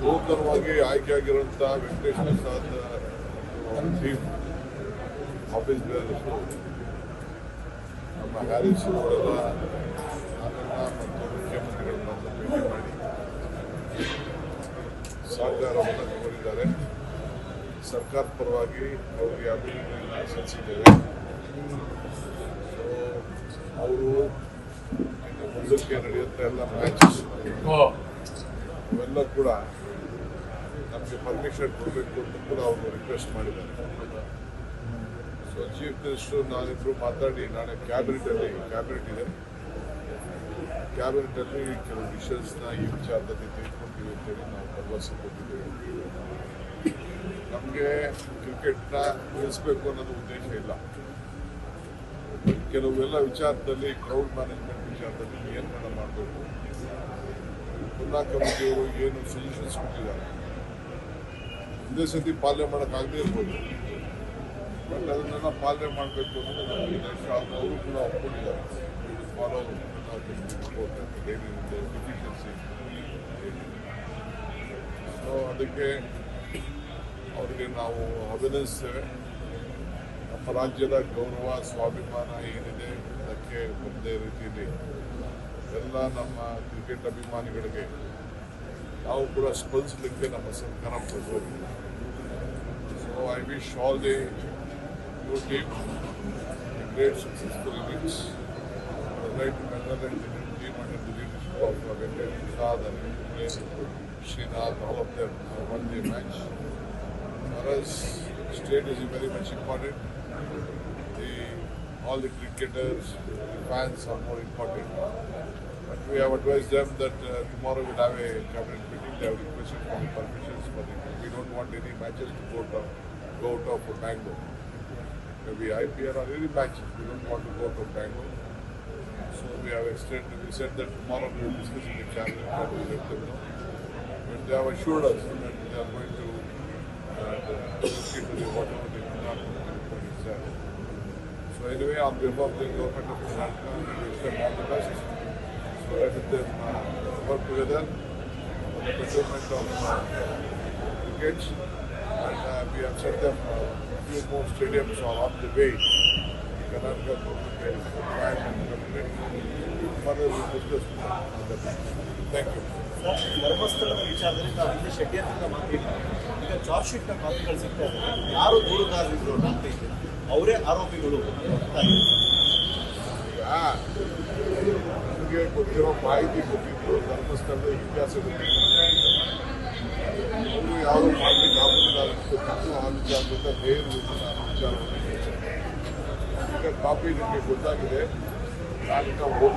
ನೂತನವಾಗಿ ಆಯ್ಕೆಯಾಗಿರುವಂಥ Venkatesh Prasad chief office bearers ನಮ್ಮ Harris ಅವರೆಲ್ಲ ನನ್ನನ್ನು ಮತ್ತು ಮುಖ್ಯಮಂತ್ರಿಗಳನ್ನ ಭೇಟಿ ಮಾಡಿ ಸಹಕಾರವನ್ನು ಕೋರಿದ್ದಾರೆ ಸರ್ಕಾರ ಪರವಾಗಿ ಅವರಿಗೆ ಅಭಿನಂದನೆಯನ್ನು ಸಲ್ಲಿಸಿದ್ದೇವೆ ಅವರು ಮುಂದಕ್ಕೆ ನಡೆಯುತ್ತೆ ಎಲ್ಲ ಮ್ಯಾಚಸ್ ಇವೆಲ್ಲ ಕೂಡ ನಮಗೆ ಪರ್ಮಿಷನ್ ಕೊಡಬೇಕು ಅಂತ ಕೂಡ ಅವರು ರಿಕ್ವೆಸ್ಟ್ ಮಾಡಿದ್ದಾರೆ. ಸೊ ಚೀಫ್ ಮಿನಿಸ್ಟರ್ ನಾನಿಬ್ರು ಮಾತಾಡಿ ನಾಳೆ ಕ್ಯಾಬಿನೆಟಲ್ಲಿ ಕ್ಯಾಬಿನೆಟ್ ಇದೆ. ಕ್ಯಾಬಿನೆಟಲ್ಲಿ ಕೆಲವು ವಿಷಯಸ್ನ ಈ ವಿಚಾರದಲ್ಲಿ ತೆಗೆದುಕೊಳ್ತೀವಿ ಅಂತೇಳಿ ನಾವು ಭರವಸೆ ಕೊಟ್ಟಿದ್ದೇವೆ. ನಮಗೆ ಕ್ರಿಕೆಟ್ನ ನಿಲ್ಲಿಸಬೇಕು ಅನ್ನೋದು ಉದ್ದೇಶ ಇಲ್ಲ. ಕೆಲವೆಲ್ಲ ವಿಚಾರದಲ್ಲಿ ಕ್ರೌಡ್ ಮ್ಯಾನೇಜ್ಮೆಂಟ್ ವಿಚಾರದಲ್ಲಿ ನಿಯಂತ್ರಣ ಮಾಡಬೇಕು? ಪುನಃ ಕಮಿಟಿಯವರು ಏನು ಸಜೆಷನ್ಸ್ ಕೊಟ್ಟಿದ್ದಾರೆ ಇದೇ ಸತಿ ಪಾಲನೆ ಮಾಡೋಕ್ಕಾಗದೇ ಇರ್ಬೋದು. ಬಟ್ ಅದನ್ನೆಲ್ಲ ಪಾಲನೆ ಮಾಡಬೇಕು ಅಂದರೆ ನಮಗೆ ಅದು ಅವರು ಕೂಡ ಒಪ್ಕೊಂಡಿದ್ದಾರೆ. ಫಾಲೋ ಏನಿರುತ್ತೆ ಎಫಿಷಿಯನ್ಸಿ ಸೊ ಅದಕ್ಕೆ ಅವರಿಗೆ ನಾವು ಅಭಿನಂದಿಸ್ತೇವೆ. ನಮ್ಮ ರಾಜ್ಯದ ಗೌರವ, ಸ್ವಾಭಿಮಾನ ಏನಿದೆ, ಅದಕ್ಕೆ ಒಂದೇ ರೀತಿಯಲ್ಲಿ ಎಲ್ಲ ನಮ್ಮ ಕ್ರಿಕೆಟ್ ಅಭಿಮಾನಿಗಳಿಗೆ ನಾವು ಕೂಡ ಸ್ಪಂದಿಸಲಿಕ್ಕೆ ನಮ್ಮ ಸರ್ಕಾರ ಬದ್ಧವಾಗಿದೆ so I wish all the you team great successful innings right Netherland team under the leadership of Venkatesh Prasad and Kumble, Srinath, all of them have won the match. For us, state is very much important. The, all the cricketers, the fans are more important. But we have advised them that uh, tomorrow we'll have a cabinet meeting. They have requested for the permissions for the. We don't want any matches to go to go out of Bangalore. Maybe IPL or any matches. We don't want to go to Bangalore. So we have extended. We said that tomorrow we will discuss in the cabinet and we let them know. But they have assured us that they are going to uh, look into the whatever the Gujarat is there. So anyway, on behalf of the government of Karnataka, we wish them all the best. So let them uh, work together for the betterment of cricket. And uh, we have set them a few more stadiums are on the way. Karnataka government you. Sir, ಧರ್ಮಸ್ಥಳದ ವಿಚಾರದಲ್ಲಿ ನಾವು ಹಿಂದೆ ಷಡ್ಯಂತ್ರದ ಮಾತಿಲ್ಲ. ಈಗ charge ಶೀಟ್ನ ಕಾಪಿಗಳು ಸಿಗ್ತಾ ಇದೆ. ಯಾರು ದೂರುದಾರರಿದ್ರು ಅಂತ ಇದೆ. ಅವರೇ ಆರೋಪಿಗಳು ನನಗೆ ಗೊತ್ತಿರೋ ಮಾಹಿತಿ ಕೊಟ್ಟಿದ್ದು ಧರ್ಮಸ್ಥಳದ ಇತಿಹಾಸ ಅವರು ಯಾರು ಮಾಡಲಿಕ್ಕೆ ಆಗುದಿಲ್ಲ ಗೊತ್ತಿತ್ತು ಆ ನೇರವಾಗಿ ನಾನು ವಿಚಾರವನ್ನು ಈಗ ಕಾಪಿ ನಿಮಗೆ ಗೊತ್ತಾಗಿದೆ. Sabe? Então, vou